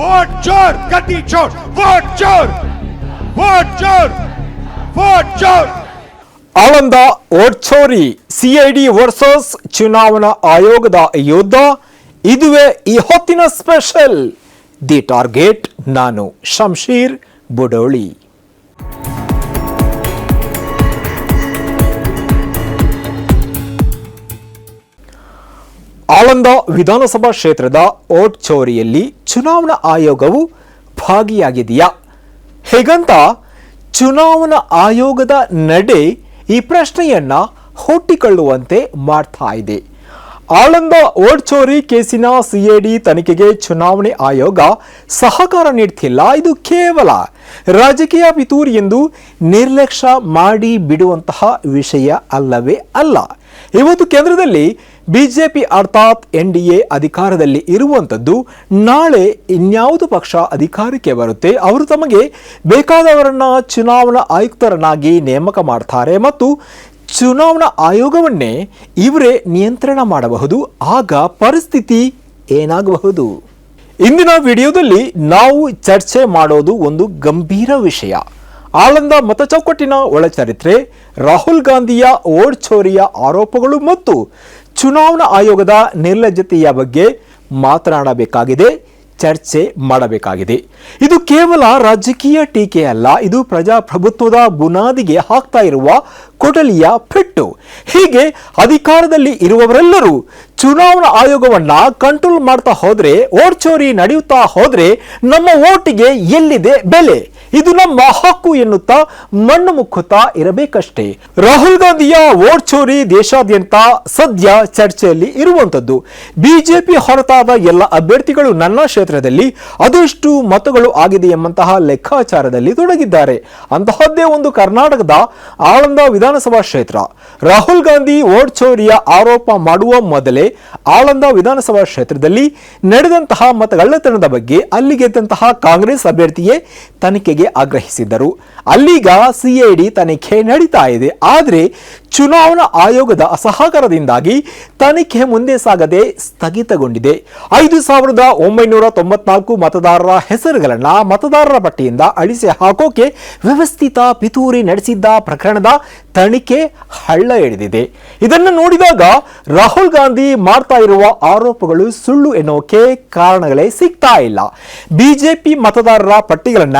Vote चोर गति चोर वोट चोर वोट चोर वोट चोर ಆಳಂದ ಓಡ್ಚೋರಿ ಸಿಐಡಿ ವರ್ಸಸ್ ಚುನಾವಣಾ ಆಯೋಗದ ಯುದ್ಧ ಇದುವೇ ಈ ಹೊತ್ತಿನ ಸ್ಪೆಷಲ್ ದಿ ಟಾರ್ಗೆಟ್ ನಾನು ಶಂಶೀರ್ ಬುಡೋಳಿ ಆಳಂದ ವಿಧಾನಸಭಾ ಕ್ಷೇತ್ರದ ಓಟ್ ಚೋರಿಯಲ್ಲಿ ಚುನಾವಣಾ ಆಯೋಗವು ಭಾಗಿಯಾಗಿದೆಯಾ? ಹೇಗಂತ? ಚುನಾವಣಾ ಆಯೋಗದ ನಡೆ ಈ ಪ್ರಶ್ನೆಯನ್ನ ಹುಟ್ಟಿಕೊಳ್ಳುವಂತೆ ಮಾಡ್ತಾ ಇದೆ. ಆಳಂದ ಓಟ್ ಚೋರಿ ಕೇಸಿನ ಸಿಎಡಿ ತನಿಖೆಗೆ ಚುನಾವಣೆ ಆಯೋಗ ಸಹಕಾರ ನೀಡ್ತಿಲ್ಲ. ಇದು ಕೇವಲ ರಾಜಕೀಯ ಪಿತೂರಿ ಎಂದು ನಿರ್ಲಕ್ಷ್ಯ ಮಾಡಿ ಬಿಡುವಂತಹ ವಿಷಯ ಅಲ್ಲವೇ ಅಲ್ಲ. ಇವತ್ತು ಕೇಂದ್ರದಲ್ಲಿ ಬಿಜೆಪಿ ಅರ್ಥಾತ್ ಎನ್ ಡಿ ಎ ಅಧಿಕಾರದಲ್ಲಿ ಇರುವಂಥದ್ದು ನಾಳೆ ಇನ್ಯಾವುದು ಪಕ್ಷ ಅಧಿಕಾರಕ್ಕೆ ಬರುತ್ತೆ, ಅವರು ತಮಗೆ ಬೇಕಾದವರನ್ನ ಚುನಾವಣಾ ಆಯುಕ್ತರನ್ನಾಗಿ ನೇಮಕ ಮಾಡ್ತಾರೆ ಮತ್ತು ಚುನಾವಣಾ ಆಯೋಗವನ್ನೇ ಇವರೇ ನಿಯಂತ್ರಣ ಮಾಡಬಹುದು, ಆಗ ಪರಿಸ್ಥಿತಿ ಏನಾಗಬಹುದು? ಇಂದಿನ ವಿಡಿಯೋದಲ್ಲಿ ನಾವು ಚರ್ಚೆ ಮಾಡೋದು ಒಂದು ಗಂಭೀರ ವಿಷಯ. ಆಳಂದ ಮತಚೌಕಟ್ಟಿನ ಒಳಚರಿತ್ರೆ ರಾಹುಲ್ ಗಾಂಧಿಯ ಓಡ್ ಚೋರಿಯ ಆರೋಪಗಳು ಮತ್ತು ಚುನಾವಣಾ ಆಯೋಗದ ನಿರ್ಲಜ್ಜತೆಯ ಬಗ್ಗೆ ಮಾತನಾಡಬೇಕಾಗಿದೆ, ಚರ್ಚೆ ಮಾಡಬೇಕಾಗಿದೆ. ಇದು ಕೇವಲ ರಾಜಕೀಯ ಟೀಕೆ ಅಲ್ಲ, ಇದು ಪ್ರಜಾಪ್ರಭುತ್ವದ ಬುನಾದಿಗೆ ಹಾಕ್ತಾ ಇರುವ ಕೊಟಲಿಯ ಪೆಟ್ಟು ಹೀಗೆ ಅಧಿಕಾರದಲ್ಲಿ ಇರುವವರೆಲ್ಲರೂ ಚುನಾವಣಾ ಆಯೋಗವನ್ನ ಕಂಟ್ರೋಲ್ ಮಾಡ್ತಾ ಹೋದ್ರೆ ಓಡ್ಚೋರಿ ನಡೆಯುತ್ತಾ ಹೋದ್ರೆ ನಮ್ಮ ಓಟಿಗೆ ಎಲ್ಲಿದೆ ಬೆಲೆ? ಇದು ನಮ್ಮ ಹಕ್ಕು ಎನ್ನುತ್ತಾ ಮಣ್ಣು ಮುಕ್ಕುತ್ತಾ ಇರಬೇಕಷ್ಟೇ. ರಾಹುಲ್ ಗಾಂಧಿಯ ವೋಟ್ ಚೋರಿ ದೇಶಾದ್ಯಂತ ಸದ್ಯ ಚರ್ಚೆಯಲ್ಲಿ ಇರುವಂತದ್ದು ಬಿಜೆಪಿ ಹೊರತಾದ ಎಲ್ಲ ಅಭ್ಯರ್ಥಿಗಳು ನನ್ನ ಕ್ಷೇತ್ರದಲ್ಲಿ ಅದೆಷ್ಟು ಮತಗಳು ಆಗಿದೆ ಎಂಬಂತಹ ಲೆಕ್ಕಾಚಾರದಲ್ಲಿ ತೊಡಗಿದ್ದಾರೆ. ಅಂತಹದ್ದೇ ಒಂದು ಕರ್ನಾಟಕದ ಆಳಂದ ವಿಧಾನಸಭಾ ಕ್ಷೇತ್ರ. ರಾಹುಲ್ ಗಾಂಧಿ ವೋಟ್ ಚೋರಿಯ ಆರೋಪ ಮಾಡುವ ಮೊದಲೇ ಆಳಂದ ವಿಧಾನಸಭಾ ಕ್ಷೇತ್ರದಲ್ಲಿ ನಡೆದಂತಹ ಮತಗಳ್ಳತನದ ಬಗ್ಗೆ ಅಲ್ಲಿ ಗೆದ್ದಂತಹ ಕಾಂಗ್ರೆಸ್ ಅಭ್ಯರ್ಥಿಯೇ ತನಿಖೆಗೆ ಆಗ್ರಹಿಸಿದ್ದರು. ಅಲ್ಲೀಗ ಸಿಐಡಿ ತನಿಖೆ ನಡೀತಾ ಇದೆ. ಆದರೆ ಚುನಾವಣಾ ಆಯೋಗದ ಅಸಹಕಾರದಿಂದಾಗಿ ತನಿಖೆ ಮುಂದೆ ಸಾಗದೆ ಸ್ಥಗಿತಗೊಂಡಿದೆ. ಐದು ಸಾವಿರದ ಒಂಬೈನೂರ ತೊಂಬತ್ನಾಲ್ಕು ಮತದಾರರ ಹೆಸರುಗಳನ್ನ ಮತದಾರರ ಪಟ್ಟಿಯಿಂದ ಅಳಿಸಿ ಹಾಕೋಕೆ ವ್ಯವಸ್ಥಿತ ಪಿತೂರಿ ನಡೆಸಿದ್ದ ಪ್ರಕರಣದ ತನಿಖೆ ಹಳ್ಳ ಹಿಡಿದಿದೆ ಇದನ್ನು ನೋಡಿದಾಗ ರಾಹುಲ್ ಗಾಂಧಿ ಮಾಡ್ತಾ ಇರುವ ಆರೋಪಗಳು ಸುಳ್ಳು ಎನ್ನುವಕ್ಕೆ ಕಾರಣಗಳೇ ಸಿಗ್ತಾ ಇಲ್ಲ. ಬಿಜೆಪಿ ಮತದಾರರ ಪಟ್ಟಿಗಳನ್ನ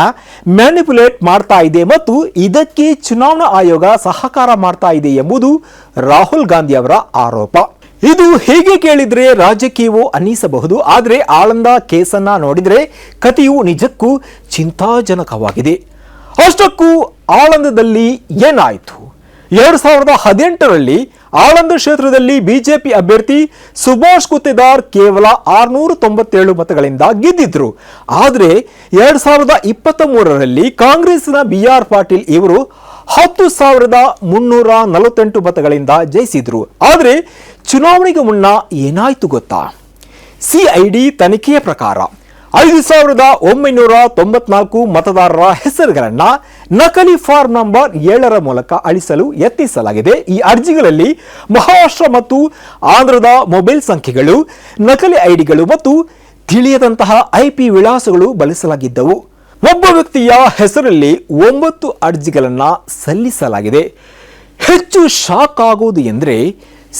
ಮ್ಯಾನಿಪುಲೇಟ್ ಮಾಡ್ತಾ ಇದೆ ಮತ್ತು ಇದಕ್ಕೆ ಚುನಾವಣಾ ಆಯೋಗ ಸಹಕಾರ ಮಾಡ್ತಾ ಇದೆ ಎಂಬುದು ರಾಹುಲ್ ಗಾಂಧಿ ಅವರ ಆರೋಪ. ಇದು ಹೇಗೆ ಕೇಳಿದ್ರೆ ರಾಜಕೀಯವು ಅನ್ನಿಸಬಹುದು ಆದರೆ ಆಳಂದ ಕೇಸನ್ನ ನೋಡಿದ್ರೆ ಕಥೆಯು ನಿಜಕ್ಕೂ ಚಿಂತಾಜನಕವಾಗಿದೆ. ಅಷ್ಟಕ್ಕೂ ಆಳಂದದಲ್ಲಿ ಏನಾಯಿತು? ಎರಡು ಸಾವಿರದ ಹದಿನೆಂಟರಲ್ಲಿ ಆಳಂದ ಕ್ಷೇತ್ರದಲ್ಲಿ ಬಿಜೆಪಿ ಅಭ್ಯರ್ಥಿ ಸುಭಾಷ್ ಗುತ್ತೇದಾರ್ ಕೇವಲ ಆರ್ನೂರ ತೊಂಬತ್ತೇಳು ಮತಗಳಿಂದ ಗೆದ್ದಿದ್ರು. ಆದರೆ ಎರಡು ಸಾವಿರದ ಇಪ್ಪತ್ತ ಮೂರರಲ್ಲಿ ಕಾಂಗ್ರೆಸ್ನ ಬಿ ಆರ್ ಪಾಟೀಲ್ ಇವರು ಹತ್ತು ಸಾವಿರದ ಮುನ್ನೂರ ನಲವತ್ತೆಂಟು ಮತಗಳಿಂದ ಜಯಿಸಿದ್ರು. ಆದರೆ ಚುನಾವಣೆಗೆ ಮುನ್ನ ಏನಾಯ್ತು ಗೊತ್ತಾ? ಸಿಐಡಿ ತನಿಖೆಯ ಪ್ರಕಾರ ಐದು ಸಾವಿರದ ಒಂಬೈನೂರ ತೊಂಬತ್ನಾಲ್ಕು ಮತದಾರರ ಹೆಸರುಗಳನ್ನ ನಕಲಿ ಫಾರ್ಮ್ ನಂಬರ್ ಏಳರ ಮೂಲಕ ಅಳಿಸಲು ಯತ್ನಿಸಲಾಗಿದೆ. ಈ ಅರ್ಜಿಗಳಲ್ಲಿ ಮಹಾರಾಷ್ಟ್ರ ಮತ್ತು ಆಂಧ್ರದ ಮೊಬೈಲ್ ಸಂಖ್ಯೆಗಳು, ನಕಲಿ ಐಡಿಗಳು ಮತ್ತು ತಿಳಿಯದಂತಹ ಐಪಿ ವಿಳಾಸಗಳು ಬಳಸಲಾಗಿದ್ದವು. ಒಬ್ಬ ವ್ಯಕ್ತಿಯ ಹೆಸರಲ್ಲಿ ಒಂಬತ್ತು ಅರ್ಜಿಗಳನ್ನು ಸಲ್ಲಿಸಲಾಗಿದೆ. ಹೆಚ್ಚು ಶಾಕ್ ಆಗುವುದು ಎಂದರೆ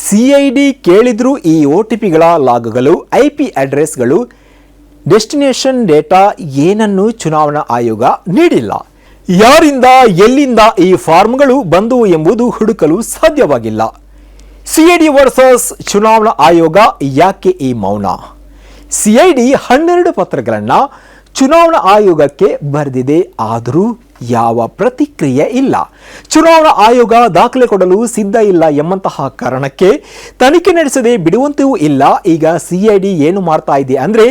ಸಿಐಡಿ ಕೇಳಿದರೂ ಈ ಒ ಟಿ ಪಿಗಳ ಲಾಗ್ಗಳು, ಐ ಪಿ ಅಡ್ರೆಸ್ಗಳು, ಡೆಸ್ಟಿನೇಷನ್ ಡೇಟಾ ಏನನ್ನು ಚುನಾವಣಾ ಆಯೋಗ ನೀಡಿಲ್ಲ. ಯಾರಿಂದ, ಎಲ್ಲಿಂದ ಈ ಫಾರ್ಮ್ಗಳು ಬಂದವು ಎಂಬುದು ಹುಡುಕಲು ಸಾಧ್ಯವಾಗಿಲ್ಲ. ಸಿಐಡಿ ವರ್ಸಸ್ ಚುನಾವಣಾ ಆಯೋಗ ಯಾಕೆ ಈ ಮೌನ? ಸಿಐಡಿ ಹನ್ನೆರಡು ಪತ್ರಗಳನ್ನು ಚುನಾವಣಾ ಆಯೋಗಕ್ಕೆ ಬರೆದಿದೆ, ಆದರೂ ಯಾವ ಪ್ರತಿಕ್ರಿಯೆ ಇಲ್ಲ. ಚುನಾವಣಾ ಆಯೋಗ ದಾಖಲೆ ಕೊಡಲು ಸಿದ್ಧ ಇಲ್ಲ ಎಂಬಂತಹ ಕಾರಣಕ್ಕೆ ತನಿಖೆ ನಡೆಸದೆ ಬಿಡುವಂತೆಯೂ ಇಲ್ಲ. ಈಗ ಸಿಐಡಿ ಏನು ಮಾಡ್ತಾ ಇದೆ ಅಂದರೆ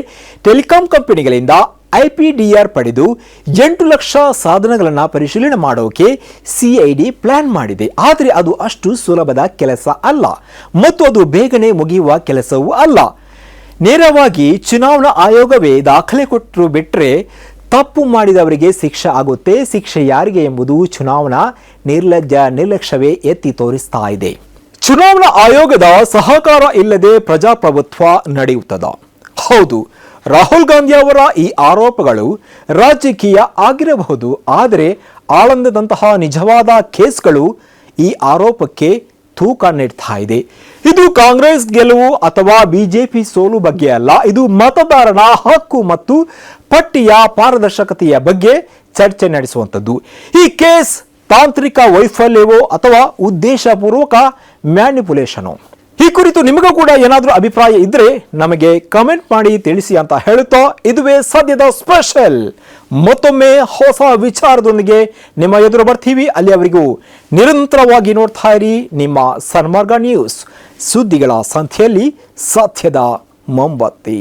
ಟೆಲಿಕಾಂ ಕಂಪನಿಗಳಿಂದ ಐ ಡಿ ಪಡೆದು ಎಂಟು ಲಕ್ಷ ಸಾಧನಗಳನ್ನು ಪರಿಶೀಲನೆ ಮಾಡೋಕೆ ಸಿಐಡಿ ಪ್ಲಾನ್ ಮಾಡಿದೆ. ಆದರೆ ಅದು ಅಷ್ಟು ಸುಲಭದ ಕೆಲಸ ಅಲ್ಲ. ಮತ್ತು ಅದು ಬೇಗನೆ ಮುಗಿಯುವ ಕೆಲಸವೂ ಅಲ್ಲ. ನೇರವಾಗಿ ಚುನಾವಣಾ ಆಯೋಗವೇ ದಾಖಲೆ ಕೊಟ್ಟರು ಬಿಟ್ಟರೆ ತಪ್ಪು ಮಾಡಿದವರಿಗೆ ಶಿಕ್ಷೆ ಆಗುತ್ತೆ. ಶಿಕ್ಷೆ ಯಾರಿಗೆ ಎಂಬುದು ಚುನಾವಣಾ ನಿರ್ಲಜ್ಜ ನಿರ್ಲಕ್ಷ್ಯವೇ ಎತ್ತಿ ತೋರಿಸ್ತಾ ಇದೆ. ಚುನಾವಣಾ ಆಯೋಗದ ಸಹಕಾರ ಇಲ್ಲದೆ ಪ್ರಜಾಪ್ರಭುತ್ವ ನಡೆಯುತ್ತದ. ಹೌದು ರಾಹುಲ್ ಗಾಂಧಿ ಅವರ ಈ ಆರೋಪಗಳು ರಾಜಕೀಯ ಆಗಿರಬಹುದು, ಆದರೆ ಆಳಂದದಂತಹ ನಿಜವಾದ ಕೇಸ್ಗಳು ಈ ಆರೋಪಕ್ಕೆ ತೂಕ ನೀಡ್ತಾ ಇದೆ. ಇದು ಕಾಂಗ್ರೆಸ್ ಗೆಲುವು ಅಥವಾ ಬಿಜೆಪಿ ಸೋಲು ಬಗ್ಗೆ ಅಲ್ಲ, ಇದು ಮತದಾರನ ಹಕ್ಕು ಮತ್ತು ಪಟ್ಟಿಯ ಪಾರದರ್ಶಕತೆಯ ಬಗ್ಗೆ ಚರ್ಚೆ ನಡೆಸುವಂಥದ್ದು. ಈ ಕೇಸ್ ತಾಂತ್ರಿಕ ವೈಫಲ್ಯವೋ ಅಥವಾ ಉದ್ದೇಶಪೂರ್ವಕ ಮ್ಯಾನಿಪುಲೇಷನೋ? ಈ ಕುರಿತು ನಿಮಗೂ ಕೂಡ ಏನಾದರೂ ಅಭಿಪ್ರಾಯ ಇದ್ದರೆ ನಮಗೆ ಕಮೆಂಟ್ ಮಾಡಿ ತಿಳಿಸಿ ಅಂತ ಹೇಳುತ್ತಾ ಇದುವೇ ಸದ್ಯದ ಸ್ಪೆಷಲ್. ಮತ್ತೊಮ್ಮೆ ಹೊಸ ವಿಚಾರದೊಂದಿಗೆ ನಿಮ್ಮ ಎದುರು ಬರ್ತೀವಿ. ಅಲ್ಲಿಯವರೆಗೂ ನಿರಂತರವಾಗಿ ನೋಡ್ತಾ ಇರಿ ನಿಮ್ಮ ಸನ್ಮಾರ್ಗ ನ್ಯೂಸ್. ಸುದ್ದಿಗಳ ಸಂಖ್ಯೆಯಲ್ಲಿ ಸತ್ಯದ ಮೊಂಬತ್ತಿ